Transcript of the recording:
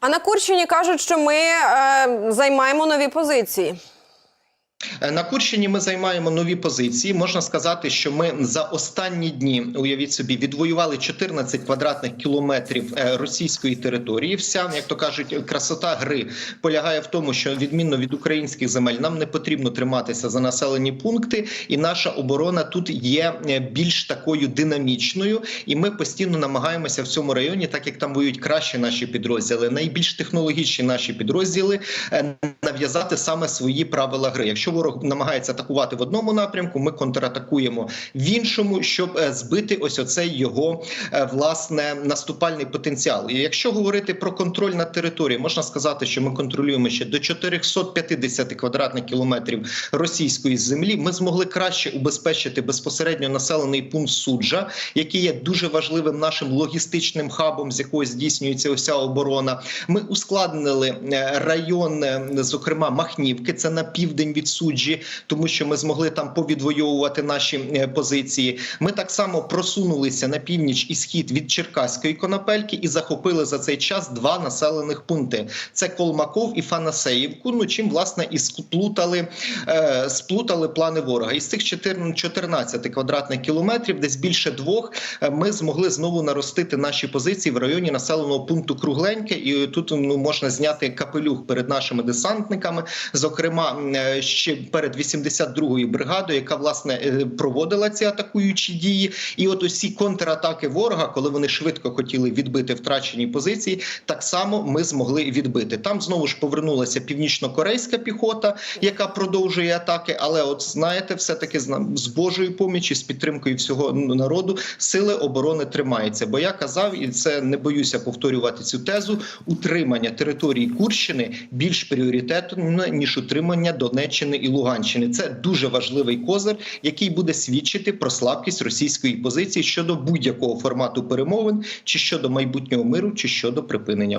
А на Курщині кажуть, що ми е, займаємо нові позиції. Е, На Курщині ми займаємо нові позиції. Можна сказати, що ми за останні дні, уявіть собі, відвоювали 14 квадратних кілометрів е, російської території. Вся, як то кажуть, красота гри полягає в тому, що відмінно від українських земель нам не потрібно триматися за населені пункти, і наша оборона тут є е, більш такою динамічною. І ми постійно намагаємося в цьому районі, так як там воюють кращі наші підрозділи, найбільш технологічні наші підрозділи, нав'язати саме свої правила гри. Якщо ворог намагається атакувати в одному напрямку, ми контратакуємо в іншому, щоб е, збити ось оцей його е, власне наступальний потенціал. І якщо говорити про контроль над територією, можна сказати, що ми контролюємо ще до 450 квадратних кілометрів російської землі. Ми змогли краще убезпечити безпосередньо населений пункт суджа, який є дуже важливим нашим логістичним хабом, з якого здійснюється уся оборона. Ми ускладнили е, район, зокрема Махнівки, це на південь від суджі, тому що ми змогли там повідвоювати наші е, позиції. Ми так само просунулися на північ і схід від Черкаської конопельки і захопили за цей час два населених пункти: це Колмаков і Фанасеївку. Ну чим власне і сплутали, е, сплутали плани ворога. Із цих 14 14 квадратних кілометрів, десь більше двох, е, ми змогли знову наростити наші позиції в районі населеного пункту Кругленьке. І тут ну можна зняти капелюх перед нашими десантниками. Зокрема, е, перед 82-ю бригадою, яка власне е, проводила ці атакуючі дії. І от усі контратаки ворога, коли вони швидко хотіли відбити втрачені позиції, так само ми змогли відбити. Там знову ж повернулася північно-корейська піхота, яка продовжує атаки. Але, от знаєте, все таки з Божою помічі, з підтримкою всього народу, сили оборони тримаються. Бо я казав, і це не боюся повторювати цю тезу: утримання території Курщини більш пріоритетно ніж утримання Донеччини і Луганщини. Це дуже важливий козир, який буде свідчити про слабкість російської позиції щодо будь-якого формату перемовин, чи щодо майбутнього миру, чи щодо припинення вогню.